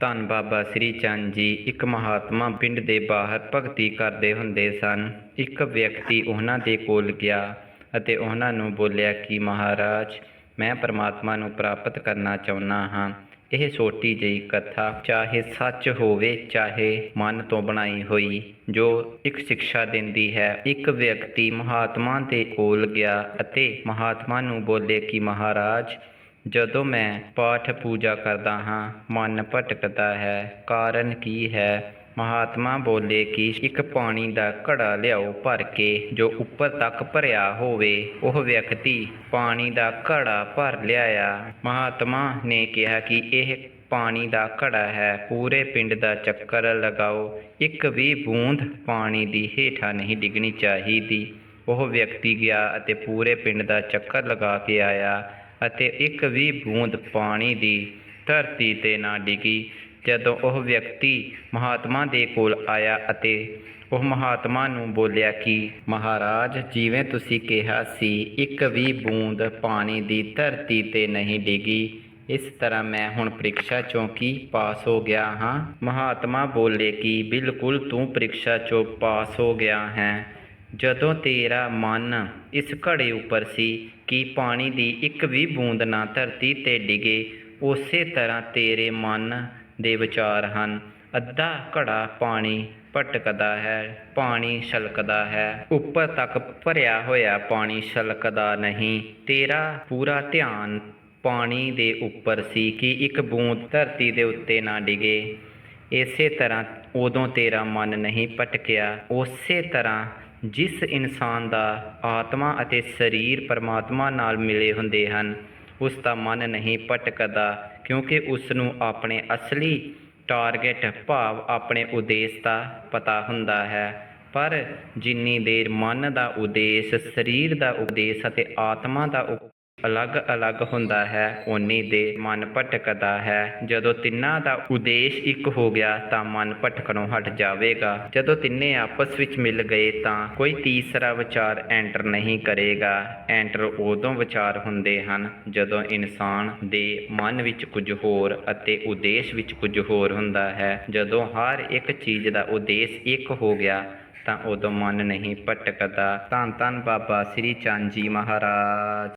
ਧੰਨ ਬਾਬਾ ਸ੍ਰੀ ਚੰਦ ਜੀ, ਇੱਕ ਮਹਾਤਮਾ ਪਿੰਡ ਦੇ ਬਾਹਰ ਭਗਤੀ ਕਰਦੇ ਹੁੰਦੇ ਸਨ। ਇੱਕ ਵਿਅਕਤੀ ਉਹਨਾਂ ਦੇ ਕੋਲ ਗਿਆ ਅਤੇ ਉਹਨਾਂ ਨੂੰ ਬੋਲਿਆ ਕਿ ਮਹਾਰਾਜ, ਮੈਂ ਪਰਮਾਤਮਾ ਨੂੰ ਪ੍ਰਾਪਤ ਕਰਨਾ ਚਾਹੁੰਦਾ ਹਾਂ। ਇਹ ਛੋਟੀ ਜਿਹੀ ਕਥਾ ਚਾਹੇ ਸੱਚ ਹੋਵੇ, ਚਾਹੇ ਮਨ ਤੋਂ ਬਣਾਈ ਹੋਈ, ਜੋ ਇੱਕ ਸਿੱਖਿਆ ਦਿੰਦੀ ਹੈ। ਇੱਕ ਵਿਅਕਤੀ ਮਹਾਤਮਾ ਦੇ ਕੋਲ ਗਿਆ ਅਤੇ ਮਹਾਤਮਾ ਨੂੰ ਬੋਲੇ ਕਿ ਮਹਾਰਾਜ ਜਦੋਂ ਮੈਂ ਪਾਠ ਪੂਜਾ ਕਰਦਾ ਹਾਂ, ਮਨ ਭਟਕਦਾ ਹੈ। ਕਾਰਨ ਕੀ ਹੈ? ਮਹਾਤਮਾ ਬੋਲੇ ਕਿ ਇੱਕ ਪਾਣੀ ਦਾ ਘੜਾ ਲਿਆਓ ਭਰ ਕੇ, ਜੋ ਉੱਪਰ ਤੱਕ ਭਰਿਆ ਹੋਵੇ। ਉਹ ਵਿਅਕਤੀ ਪਾਣੀ ਦਾ ਘੜਾ ਭਰ ਲਿਆਇਆ। ਮਹਾਤਮਾ ਨੇ ਕਿਹਾ ਕਿ ਇਹ ਪਾਣੀ ਦਾ ਘੜਾ ਹੈ। ਪੂਰੇ ਪਿੰਡ ਦਾ ਚੱਕਰ ਲਗਾਓ। ਇੱਕ ਵੀ ਬੂੰਦ ਪਾਣੀ ਦੀ ਹੇਠਾਂ ਨਹੀਂ ਡਿੱਗਣੀ ਚਾਹੀਦੀ। ਉਹ ਵਿਅਕਤੀ ਗਿਆ ਅਤੇ ਪੂਰੇ ਪਿੰਡ ਦਾ ਚੱਕਰ ਲਗਾ ਕੇ ਆਇਆ। ਅਤੇ ਇੱਕ ਵੀ ਬੂੰਦ ਪਾਣੀ ਦੀ ਧਰਤੀ ਤੇ ਨਾ ਡਿੱਗੀ। ਜਦੋਂ ਉਹ ਵਿਅਕਤੀ ਮਹਾਤਮਾ ਦੇ ਕੋਲ ਆਇਆ ਅਤੇ ਉਹ ਮਹਾਤਮਾ ਨੂੰ ਬੋਲਿਆ ਕਿ, ਮਹਾਰਾਜ, ਜਿਵੇਂ ਤੁਸੀਂ ਕਿਹਾ ਸੀ, ਇੱਕ ਵੀ ਬੂੰਦ ਪਾਣੀ ਦੀ ਧਰਤੀ ਤੇ ਨਹੀਂ ਡਿੱਗੀ। ਇਸ ਤਰ੍ਹਾਂ ਮੈਂ ਹੁਣ ਪ੍ਰੀਖਿਆ ਚੋਂ ਕੀ ਪਾਸ ਹੋ ਗਿਆ ਹਾਂ? ਮਹਾਤਮਾ ਬੋਲੇ ਕਿ, ਬਿਲਕੁਲ, ਤੂੰ ਪ੍ਰੀਖਿਆ ਚੋਂ ਪਾਸ ਹੋ ਗਿਆ ਹੈ। ਜਦੋਂ ਤੇਰਾ ਮਨ ਇਸ ਘੜੇ ਉੱਪਰ ਸੀ ਕਿ ਪਾਣੀ ਦੀ ਇੱਕ ਵੀ ਬੂੰਦ ਨਾ ਧਰਤੀ ਤੇ ਡਿਗੇ, ਉਸੇ ਤਰ੍ਹਾਂ ਤੇਰੇ ਮਨ ਦੇ ਵਿਚਾਰ ਹਨ। ਅੱਧਾ ਘੜਾ ਪਾਣੀ ਭਟਕਦਾ ਹੈ, ਪਾਣੀ ਛਲਕਦਾ ਹੈ। ਉੱਪਰ ਤੱਕ ਭਰਿਆ ਹੋਇਆ ਪਾਣੀ ਛਲਕਦਾ ਨਹੀਂ। ਤੇਰਾ ਪੂਰਾ ਧਿਆਨ ਪਾਣੀ ਦੇ ਉੱਪਰ ਸੀ ਕਿ ਇੱਕ ਬੂੰਦ ਧਰਤੀ ਦੇ ਉੱਤੇ ਨਾ ਡਿਗੇ। ਇਸੇ ਤਰ੍ਹਾਂ ਉਦੋਂ ਤੇਰਾ ਮਨ ਨਹੀਂ ਭਟਕਿਆ, ਉਸੇ ਤਰ੍ਹਾਂ ਜਿਸ ਇਨਸਾਨ ਦਾ ਆਤਮਾ ਅਤੇ ਸਰੀਰ ਪਰਮਾਤਮਾ ਨਾਲ ਮਿਲੇ ਹੁੰਦੇ ਹਨ, ਉਸ ਦਾ ਮਨ ਨਹੀਂ ਭਟਕਦਾ, ਕਿਉਂਕਿ ਉਸ ਨੂੰ ਆਪਣੇ ਅਸਲੀ ਟਾਰਗੇਟ ਭਾਵ ਆਪਣੇ ਉਦੇਸ਼ ਦਾ ਪਤਾ ਹੁੰਦਾ ਹੈ। ਪਰ ਜਿੰਨੀ ਦੇਰ ਮਨ ਦਾ ਉਦੇਸ਼, ਸਰੀਰ ਦਾ ਉਦੇਸ਼ ਅਤੇ ਆਤਮਾ ਦਾ ਅਲੱਗ-ਅਲੱਗ ਹੁੰਦਾ ਹੈ ਉਨੀ ਦੇ ਮਨ ਭਟਕਦਾ ਹੈ। ਜਦੋਂ ਤਿੰਨਾਂ ਦਾ ਉਦੇਸ਼ ਇੱਕ ਹੋ ਗਿਆ ਤਾਂ ਮਨ ਭਟਕਣੋਂ ਹਟ ਜਾਵੇਗਾ। ਜਦੋਂ ਤਿੰਨੇ ਆਪਸ ਵਿੱਚ ਮਿਲ ਗਏ ਤਾਂ ਕੋਈ ਤੀਸਰਾ ਵਿਚਾਰ ਐਂਟਰ ਨਹੀਂ ਕਰੇਗਾ। ਐਂਟਰ ਉਦੋਂ ਵਿਚਾਰ ਹੁੰਦੇ ਹਨ ਜਦੋਂ ਇਨਸਾਨ ਦੇ ਮਨ ਵਿੱਚ ਕੁਝ ਹੋਰ ਅਤੇ ਉਦੇਸ਼ ਵਿੱਚ ਕੁਝ ਹੋਰ ਹੁੰਦਾ ਹੈ। ਜਦੋਂ ਹਰ ਇੱਕ ਚੀਜ਼ ਦਾ ਉਦੇਸ਼ ਇੱਕ ਹੋ ਗਿਆ ਤਾਂ ਉਦੋਂ ਮਨ ਨਹੀਂ ਭਟਕਦਾ। ਧੰਨ ਧੰਨ ਬਾਬਾ ਸ੍ਰੀ ਚੰਦ ਜੀ ਮਹਾਰਾਜ।